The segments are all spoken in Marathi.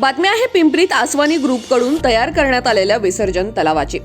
बातमी आहे पिंपरीत आसवानी ग्रुपकडून तयार करण्यात आलेल्या विसर्जन तलावाची.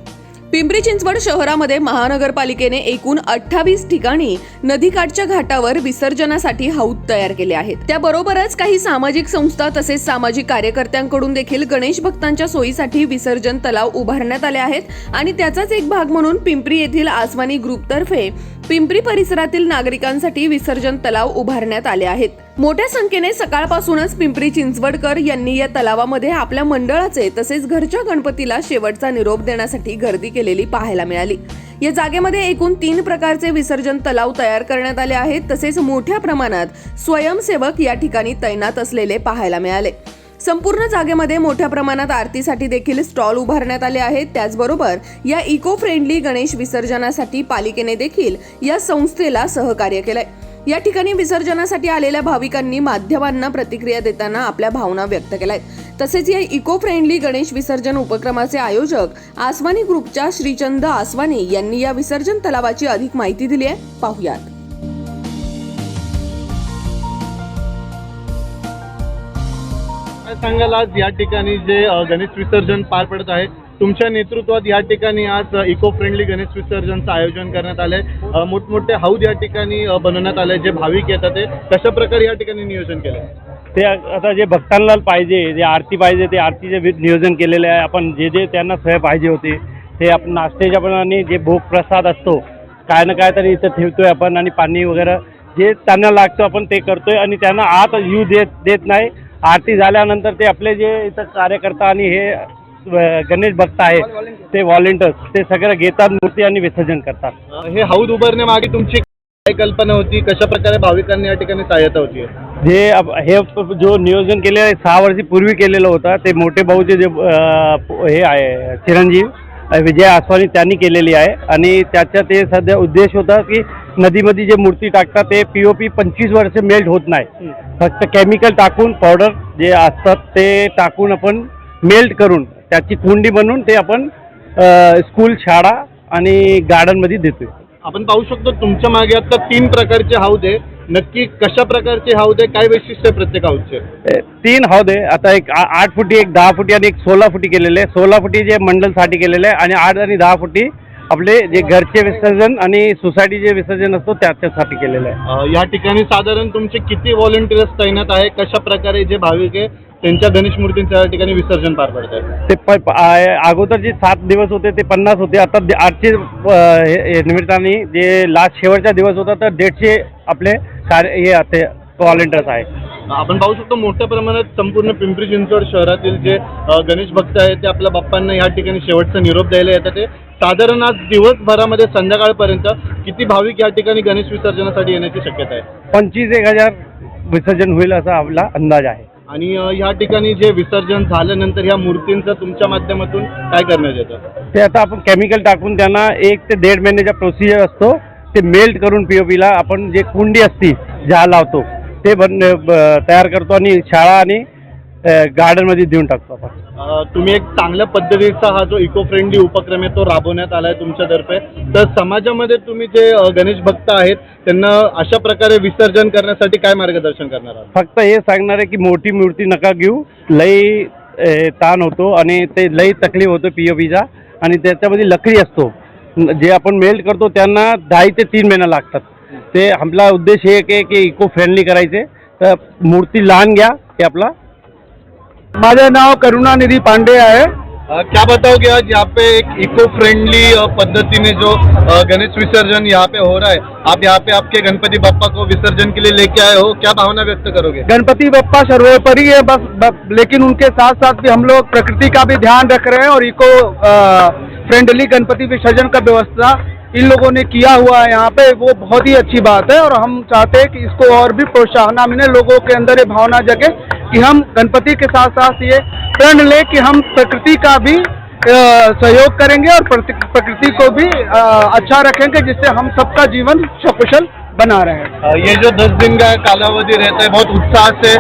पिंपरी चिंचवड शहरामध्ये महानगरपालिकेने एकूण अठ्ठावीस ठिकाणी नदीकाठच्या घाटावर विसर्जनासाठी हौद तयार केले आहेत. त्याबरोबरच काही सामाजिक संस्था तसेच सामाजिक कार्यकर्त्यांकडून देखील गणेश भक्तांच्या सोयीसाठी विसर्जन तलाव उभारण्यात आले आहेत आणि त्याचाच एक भाग म्हणून पिंपरी येथील आसवानी ग्रुपतर्फे पिंपरी परिसरातील नागरिकांसाठी विसर्जन तलाव उभारण्यात आले आहेत. मोठ्या संख्येने सकाळपासूनच पिंपरी चिंचवडकर यांनी या तलावामध्ये आपल्या मंडळाचे तसेच घरच्या गणपतीला शेवटचा निरोप देण्यासाठी गर्दी केलेली पाहायला मिळाली. या जागेमध्ये एकूण तीन प्रकारचे विसर्जन तलाव तयार करण्यात आले आहेत. तसेच मोठ्या प्रमाणात स्वयंसेवक या ठिकाणी तैनात असलेले पाहायला मिळाले. संपूर्ण जागेमध्ये मोठ्या प्रमाणात आरतीसाठी देखील स्टॉल उभारण्यात आले आहेत. त्याचबरोबर या इको फ्रेंडली गणेश विसर्जनासाठी पालिकेने देखील या संस्थेला सहकार्य केलंय. या ठिकाणी विसर्जनासाठी आलेल्या भाविकांनी माध्यमांना प्रतिक्रिया देताना आपल्या भावना व्यक्त केल्या आहेत तसेच या इको फ्रेंडली गणेश विसर्जन उपक्रमाचे आयोजक आसवानी ग्रुपच्या श्रीचंद आसवानी यांनी या विसर्जन तलावाची अधिक माहिती दिली आहे. पाहुयात. सांगाल आज या ठिकाणी जे गणेश विसर्जन पार पडत आहे? तुमच्या नेतृत्वात या ठिकाणी आज इको फ्रेंडली गणेश विसर्जनचं आयोजन करण्यात आलंय. मोठमोठे हौद या ठिकाणी बनवण्यात आले जे भाविक येतात ते. कशा प्रकारे या ठिकाणी नियोजन केलं ते आता जे भक्तांना पाहिजे जे आरती पाहिजे ते आरतीचे नियोजन केलेले आहे. आपण जे जे त्यांना सोय पाहिजे होते ते आपण नाश्त्याच्या प्रमाणे जे भोग प्रसाद असतो काय ना काय तरी इथं ठेवतोय आपण आणि पाणी वगैरे जे त्यांना लागतं आपण ते करतोय आणि त्यांना आत येऊ देत देत नाही. आरती झाल्यानंतर ते आपले जे इथं कार्यकर्ता आणि हे गणेश भक्त आहेत ते व्हॉलेंटियर्स ते सगळं घेतात मूर्ती आणि विसर्जन करतात. हे हौद उभारण्यामागे तुमची काय कल्पना होती? कशा प्रकारे भाविकांनी या ठिकाणी सहायता होती? जे हे जो नियोजन केलेलं आहे सहा वर्षी पूर्वी केलेलं होतं ते मोठे भाऊचे जे हे आहे चिरंजीव विजय आसवानी त्यांनी केलेली आहे. आणि त्याचा ते सध्या उद्देश होता की नदीमध्ये जे मूर्ती टाकतात ते पी ओ पी पंचवीस वर्ष मेल्ट होत नाही. फक्त केमिकल टाकून पावडर जे असतात ते टाकून आपण मेल्ट करून त्याची कुंडी बनवून ते आपण स्कूल शाळा आणि गार्डनमध्ये देतोय. आपण पाहू शकतो तुमच्या मागे आता तीन प्रकारचे हौद. आहे नक्की कशा प्रकारचे हौद? आहे काय वैशिष्ट्य आहे प्रत्येक हौदचे? ए, तीन हौद. आहे आता एक आठ फुटी एक दहा फुटी आणि एक सोळा फुटी केलेले. आहे सोळा फुटी जे मंडलसाठी केलेले आहे आणि आठ आणि दहा फुटी आपले जे घरचे विसर्जन आणि सोसायटीचे विसर्जन असतो त्याच्यासाठी केलेलं आहे. या ठिकाणी साधारण तुमचे किती व्हॉलेंटियर्स तैनात आहे? कशा प्रकारे जे भाविक आहे त्यांच्या गणेश मूर्तींचं या ठिकाणी विसर्जन पार पडत आहे ते प अगोदर जे सात दिवस होते ते पन्नास होते. आता आठशे हे निमित्ताने जे लास्ट शेवटचा दिवस होता तर दीडशे आपले कार्य हे ते आहे आपण पाहू शकतो मोठ्या प्रमाणात संपूर्ण पिंपरी चिंचवड शहरातील जे गणेश भक्त आहेत ते आपल्या बाप्पांना या ठिकाणी शेवटचा निरोप द्यायला येतात. ते साधारण आज दिवसभरामध्ये संध्याकाळपर्यंत किती भाविक या ठिकाणी गणेश विसर्जनासाठी येण्याची शक्यता आहे? पंचवीस एक हजार विसर्जन होईल असा आपला अंदाज आहे. आणि या ठिकाणी जे विसर्जन झाल्यानंतर ह्या मूर्तींचं तुमच्या माध्यमातून काय करण्यात येतं? ते आता आपण केमिकल टाकून त्यांना एक ते दीड महिन्याचा प्रोसिजर असतो. ते मेल्ट करून पी ओ पीला आपण जे कुंडी असती ज्या लावतो ते बन तयार करतो आणि शाळा आणि गार्डनमध्ये देऊन टाकतो आपण. तुम्ही एक चांगल्या पद्धतीचा हा जो इको फ्रेंडली उपक्रम आहे तो राबवण्यात आला आहे तुमच्यातर्फे तर समाजामध्ये तुम्ही जे गणेश भक्त आहेत त्यांना अशा प्रकारे विसर्जन करण्यासाठी काय मार्गदर्शन करणार आहात? फक्त हे सांगणार आहे की मोठी मूर्ती नका घेऊ. लई ताण होतो आणि ते लई तकलीफ होतो पी ओ पीचा आणि त्याच्यामध्ये लकडी असतो. जे आपण मेल्ट करतो त्यांना दहा ते तीन महिना लागतात. ते आपला उद्देश हे आहे की इको फ्रेंडली करायचे तर मूर्ती लहान घ्या हे आपला माझं नाव करुणानिधी पांडे आहे. अ, क्या बताओगे आज यहाँ पे एक इको फ्रेंडली पद्धति में जो गणेश विसर्जन यहाँ पे हो रहा है आप यहाँ पे आपके गणपति बप्पा को विसर्जन के लिए लेके आए हो क्या भावना व्यक्त करोगे? गणपति बप्पा सर्वोपरि है बस, बस लेकिन उनके साथ साथ भी हम लोग प्रकृति का भी ध्यान रख रहे हैं और इको फ्रेंडली गणपति विसर्जन का व्यवस्था इन लोगों ने किया हुआ है यहाँ पे, वो बहुत ही अच्छी बात है और हम चाहते हैं कि इसको और भी प्रोत्साहन मिले, लोगों के अंदर ये भावना जगे कि हम गणपति के साथ साथ ये प्रण ले कि हम प्रकृति का भी सहयोग करेंगे और प्रकृति को भी अच्छा रखेंगे, जिससे हम सबका जीवन सकुशल बना रहे हैं। ये जो दस दिन का कालावधि रहता है बहुत उत्साह से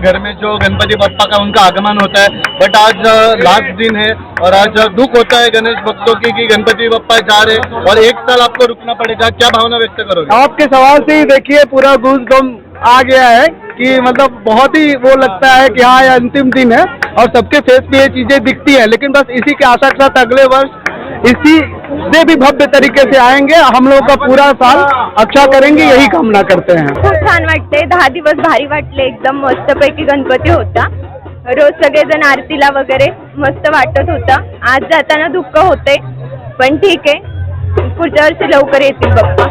घर में जो गणपति बप्पा का उनका आगमन होता है। बट आज लास्ट दिन है और आज दुख होता है गणेश भक्तों की कि गणपति बप्पा जा रहे और एक साल आपको रुकना पड़ेगा। क्या भावना व्यक्त करोगे? आपके सवाल से ही देखिए पूरा गूज गम आ गया है कि मतलब बहुत ही वो लगता है कि हाँ ये अंतिम दिन है और सबके फेस पे ये चीज़ें दिखती है। लेकिन बस इसी के आशा के साथ अगले वर्ष इसी से भी भव्य तरीके से आएंगे। हम लोग का पूरा साल अच्छा करेंगे यही कामना करते हैं। खूप छान वाटते दहा दिवस भारी वाटले एकदम मस्तपैकी गणपती होता. रोज सगळेजण आरतीला वगैरे मस्त वाटत होता. आज जाताना दुःख होते पण ठीक आहे. पुढच्या वर्षी लवकर येतील बाप्पा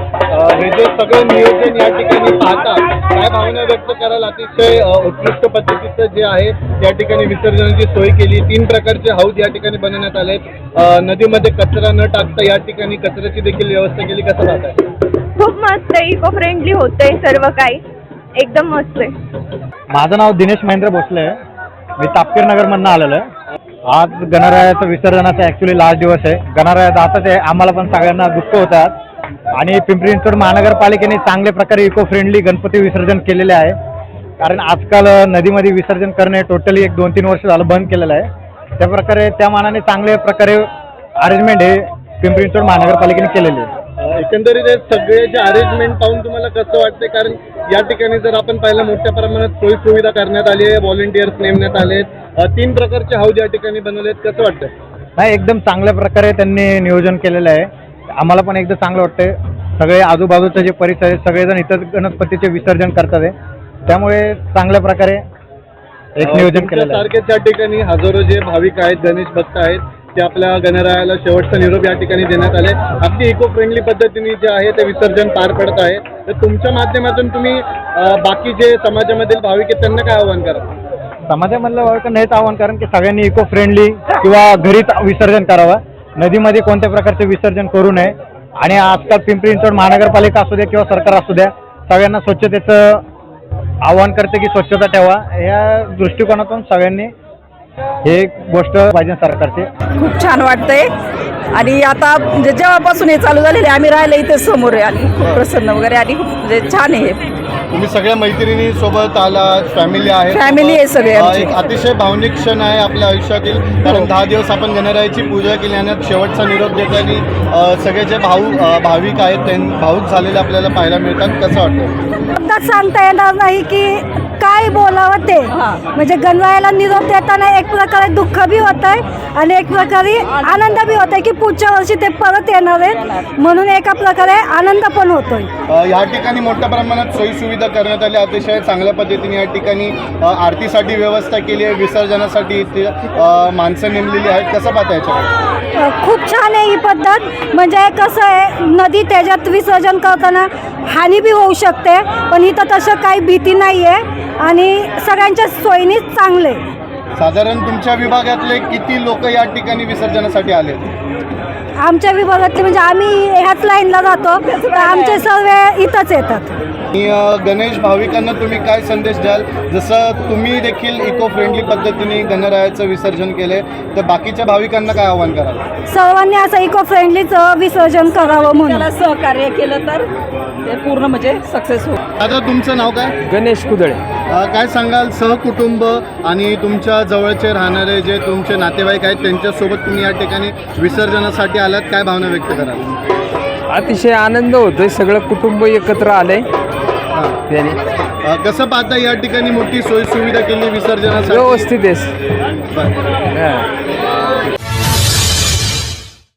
हे जे सगळं नियोजन या ठिकाणी पाहता काय भावना व्यक्त कराल? अतिशय उत्कृष्ट पद्धतीचं जे आहे या ठिकाणी विसर्जनाची सोय केली. तीन प्रकारचे हौद या ठिकाणी बनवण्यात आले नदीमध्ये कचरा न टाकता या ठिकाणी कचऱ्याची देखील व्यवस्था केली. कसं पाहताय? खूप मस्त आहे इको फ्रेंडली होतंय सर्व काही. एकदम मस्त आहे. माझं नाव दिनेश महेंद्र भोसले आहे. मी तापकीर नगरमधनं आलेलो आहे. आज गणरायाचं विसर्जनाचा ऍक्च्युली लास्ट दिवस आहे. गणराया आताच आहे. आम्हाला पण सगळ्यांना दुःख होतात. आणि पिंपरी चिंचवड महानगरपालिकेने चांगल्या प्रकारे इको फ्रेंडली गणपती विसर्जन केलेले आहे. कारण आजकाल नदीमध्ये विसर्जन करणे टोटली एक दोन तीन वर्ष झालं बंद केलेलं आहे. त्या प्रकारे त्या मानाने चांगल्या प्रकारे अरेंजमेंट हे पिंपरी चिंचवड महानगरपालिकेने केलेली आहे. एकंदरीत सगळे जे अरेंजमेंट पाहून तुम्हाला कसं वाटते कारण या ठिकाणी जर आपण पाहिलं मोठ्या प्रमाणात सोयी सुविधा करण्यात आली आहे. व्हॉलेंटियर्स नेमण्यात आले आहेत तीन प्रकारचे हौद या ठिकाणी बनवले आहेत. कसं वाटतंय? नाही एकदम चांगल्या प्रकारे त्यांनी नियोजन केलेलं आहे. आम्हाला पण एकदम चांगलं वाटतंय. सगळे आजूबाजूचे जे परिसर आहे सगळेजण इथं गणपतीचे विसर्जन करतात आहे. त्यामुळे चांगल्या प्रकारे एक नियोजन केलेलं आहे. सारखेच या ठिकाणी हजारो जे भाविक आहेत गणेश भक्त आहेत ते आपल्या गणरायाला शेवटचा निरोप या ठिकाणी देण्यात आले. अगदी इको फ्रेंडली पद्धतीने जे आहे ते विसर्जन पार पडत आहे. तर तुमच्या माध्यमातून तुम्ही अ, बाकी जे समाजामधील भाविक आहेत त्यांना काय आव्हान करा? समाजामधलं वर्गण हेच आव्हान कारण की सगळ्यांनी इको फ्रेंडली किंवा घरीच विसर्जन करावं. नदीमध्ये कोणत्या प्रकारचे विसर्जन करू नये. आणि आजकाल पिंपरी चिंचवड महानगरपालिका असू द्या किंवा सरकार असू द्या सगळ्यांना स्वच्छतेचं आव्हान करते की स्वच्छता ठेवा. या दृष्टिकोनातून सगळ्यांनी हे गोष्ट पाहिजे सरकारची. खूप छान वाटतंय. आणि आता म्हणजे जेव्हापासून हे चालू झालेले आम्ही राहिले इथे समोर आहे आणि खूप प्रसन्न वगैरे आणि खूप म्हणजे छान आहे तुम्ही सगळ्या मैत्रिणी सोबत आलात फॅमिली आहे. Family आहे सगळे अ, आमची. एक अतिशय भावनिक क्षण आहे आपल्या आयुष्यातील. कारण दहा दिवस आपण गणरायाची पूजा केली आणि शेवटचा निरोप देताना सगळे जे भाऊ अ, भाविक आहेत त्यां भाऊक झालेले आपल्याला पाहायला मिळतात. कसं वाटतं सांगता येणार नाही की काय बोलावं ते. म्हणजे गणरायाला निरोप देताना एक प्रकारे दुःख बी होत आहे आणि एक प्रकारे आनंद बी होत आहे की पुढच्या वर्षी ते परत येणार आहेत. म्हणून एका प्रकारे आनंद पण होतोय. या ठिकाणी मोठ्या प्रमाणात सोयी सुविधा करण्यात आल्या. अतिशय चांगल्या पद्धतीने या ठिकाणी आरतीसाठी व्यवस्था केली आहे विसर्जनासाठी इथे माणसं नेमलेली आहेत. कसं पाहता याच्याकडे खूप छान आहे ही पद्धत. म्हणजे कसं आहे नदी त्याच्यात विसर्जन करताना हानी बी होऊ शकते पण इथं तसं काही भीती नाही आहे आणि सगळ्यांच्या सोयीनीच चांगले. साधारण तुमच्या विभागातले किती लोक या ठिकाणी विसर्जनासाठी आले? आमच्या विभागातले म्हणजे आम्ही ह्याच लाईनला जातो. तर आमचे सर्व इथंच येतात. आणि अ, गणेश भाविकांना तुम्ही काय संदेश द्याल? जसं तुम्ही देखील इको फ्रेंडली पद्धतीने गणरायाचं विसर्जन केले तर बाकीच्या भाविकांना काय आव्हान कराल? सर्वांनी असं इको फ्रेंडलीच विसर्जन करावं म्हणून. त्याला सहकार्य केलं तर ते पूर्ण म्हणजे सक्सेस होईल. आता तुमचं नाव काय? गणेश कुदळे. काय सांगाल? सहकुटुंब आणि तुमच्या जवळचे राहणारे जे तुमचे नातेवाईक आहेत त्यांच्यासोबत तुम्ही या ठिकाणी विसर्जनासाठी आलात. काय भावना व्यक्त कराल? अतिशय आनंद होतोय. सगळं कुटुंब एकत्र आलंय. हां. त्याने. कसं पाहता या ठिकाणी मोठी सोय सुविधा केली विसर्जनासाठी? व्यवस्थित आहे.